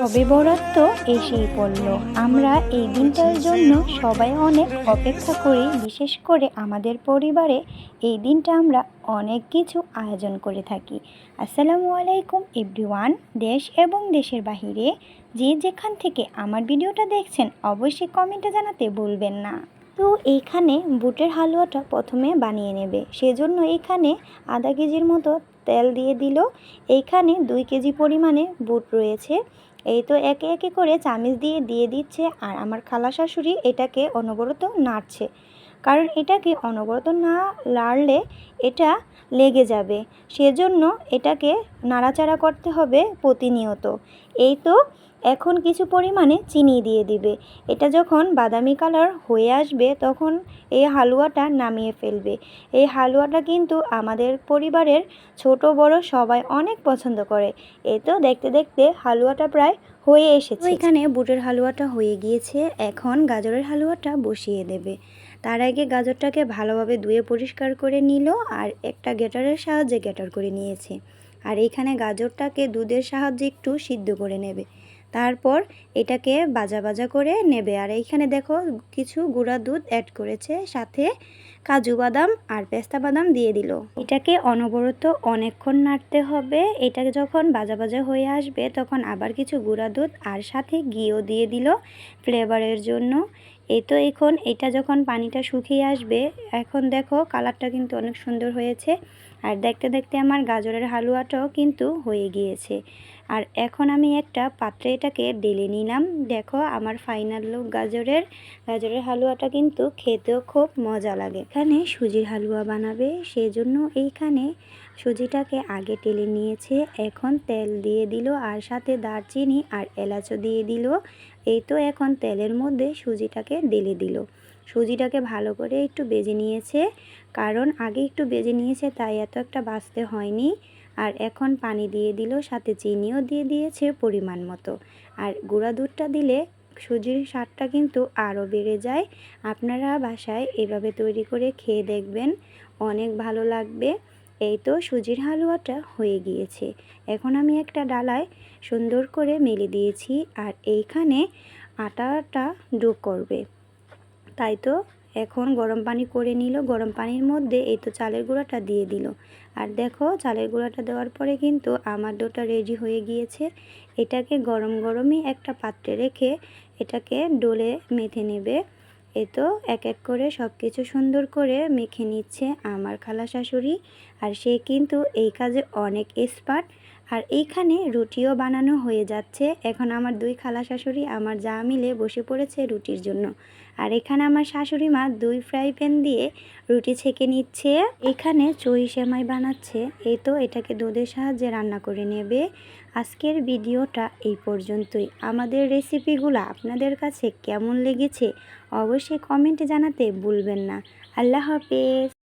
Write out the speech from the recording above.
সবে বরাত এসেই পড়ল। আমরা এই দিনটার জন্য সবাই অনেক অপেক্ষা করি, বিশেষ করে আমাদের পরিবারে এই দিনটা আমরা অনেক কিছু আয়োজন করে থাকি। আসসালামু আলাইকুম এভরিওয়ান, দেশ এবং দেশের বাহিরে। যে যেখান থেকে আমার ভিডিওটা দেখছেন, অবশ্যই কমেন্টে জানাতে ভুলবেন না। তো এইখানে বুটের হালুয়াটা প্রথমে বানিয়ে নেবে। সেজন্য এখানে আধা কেজির মতো তেল দিয়ে দিল। এইখানে দুই কেজি পরিমাণে বুট রয়েছে। এই তো একে একে করে চামিচ দিয়ে দিয়ে দিচ্ছে আর আমার খালা শাশুড়ি এটাকে অনবরত নাড়ছে। কারণ এটাকে অনবরত না লাড়লে এটা লেগে যাবে। সেজন্য এটাকে নাড়াচাড়া করতে হবে প্রতিনিয়ত। এই তো এখন কিছু পরিমাণে চিনি দিয়ে দিবে। এটা যখন বাদামি কালার হয়ে আসবে তখন এই হালুয়াটা নামিয়ে ফেলবে। এই হালুয়াটা কিন্তু আমাদের পরিবারের ছোট, বড় সবাই অনেক পছন্দ করে। এই তো দেখতে দেখতে হালুয়াটা প্রায় হয়ে এসেছে। এখানে বুটের হালুয়াটা হয়ে গিয়েছে। এখন গাজরের হালুয়াটা বসিয়ে দেবে। তার আগে গাজরটাকে ভালোভাবে ধুয়ে পরিষ্কার করে নিল আর একটা গেটারের সাহায্যে গেটার করে নিয়েছে। আর এইখানে গাজরটাকে দুধের সাহায্যে একটু সিদ্ধ করে নেবে। তারপর এটাকে বাজা বাজা করে নেবে। আর এইখানে দেখো কিছু গুঁড়া দুধ অ্যাড করেছে, সাথে কাজু বাদাম আর পেস্তা বাদাম দিয়ে দিল। এটাকে অনবরত অনেকক্ষণ নাড়তে হবে। এটা যখন বাজা বাজা হয়ে আসবে, তখন আবার কিছু গুঁড়া দুধ আর সাথে ঘিও দিয়ে দিল ফ্লেভারের জন্য। এই তো এখন এটা যখন পানিটা শুকিয়ে আসবে, এখন দেখো কালারটা কিন্তু অনেক সুন্দর হয়েছে। আর দেখতে দেখতে আমার গাজরের হালুয়াটাও কিন্তু হয়ে গিয়েছে। আর এখন আমি একটা পাত্রে এটাকে ডেলে নিলাম। দেখো, আমার ফাইনাল লুক গাজরের। গাজরের হালুয়াটা কিন্তু খেতেও খুব মজা লাগে। এখানে সুজির হালুয়া বানাবে, সেজন্য এইখানে সুজিটাকে আগে টেলে নিয়েছে। এখন তেল দিয়ে দিল, আর সাথে দারচিনি আর এলাচও দিয়ে দিল। এই তো এখন তেলের মধ্যে সুজিটাকে ঢেলে দিল। সুজিটাকে ভালো করে একটু বেজে নিয়েছে। কারণ আগে একটু বেজে নিয়েছে, তাই এত একটা বাঁচতে হয়নি। আর এখন পানি দিয়ে দিল, সাথে চিনিও দিয়ে দিয়েছে পরিমাণ মতো। আর গুঁড়া দুধটা দিলে সুজির স্বাদটা কিন্তু আরও বেড়ে যায়। আপনারা বাসায় এভাবে তৈরি করে খেয়ে দেখবেন, অনেক ভালো লাগবে। এই তো সুজির হালুয়াটা হয়ে গিয়েছে। এখন আমি একটা ডালায় সুন্দর করে মেলে দিয়েছি, আর এইখানে আটাটা ডো করবে। তাই তো? এখন গরম পানি করে নিল। গরম পানির মধ্যে এই তো চালের গুঁড়াটা দিয়ে দিল। আর দেখো, চালের গুঁড়াটা দেওয়ার পরে কিন্তু আমার ডোটা রেডি হয়ে গিয়েছে। এটাকে গরম গরমই একটা পাত্রে রেখে এটাকে ডোলে মেথে নেবে। এ তো এক এক করে সব কিছু সুন্দর করে মেখে নিচ্ছে আমার খালা শাশুড়ি। আর সে কিন্তু এই কাজে অনেক এক্সপার্ট আর এইখানে রুটিও বানানো হয়ে যাচ্ছে। এখন আমার দুই খালা শাশুড়ি, আমার যা মিলে বসে পড়েছে রুটির জন্য। আর এখানে আমার শাশুড়ি মা দুই ফ্রাই প্যান দিয়ে রুটি ছেঁকে নিচ্ছে। এখানে চই সেমাই বানাচ্ছে। এই তো এটাকে দুধের সাহায্যে রান্না করে নেবে। আজকের ভিডিওটা এই পর্যন্তই। আমাদের রেসিপিগুলো আপনাদের কাছে কেমন লেগেছে অবশ্যই কমেন্টে জানাতে ভুলবেন না। আল্লাহ হাফেজ।